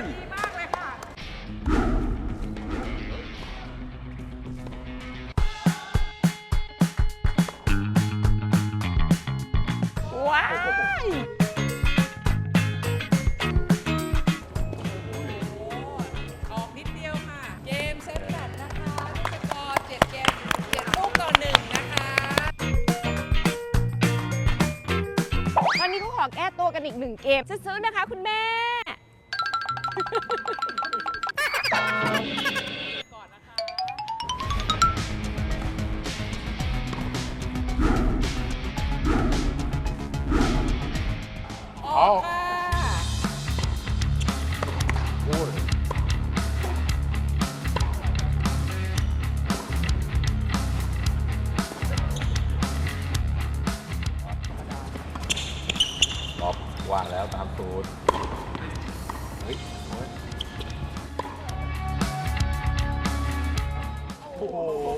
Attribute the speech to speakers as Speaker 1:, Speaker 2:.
Speaker 1: ยดีก
Speaker 2: เว้าย
Speaker 1: ออกนิดเดียวค่ะ เกมเซตแบตนะคะลูกอร์เจ็ดเกมเจ็ดลูกต่อหนึ่งนะคะ
Speaker 2: วันนี้ก็ขแก้ตัวกันอีกหนึ่งเกมซื้อๆนะคะคุณแม่
Speaker 3: เอาพูดล็อกวางแล้วตามสูตร 오.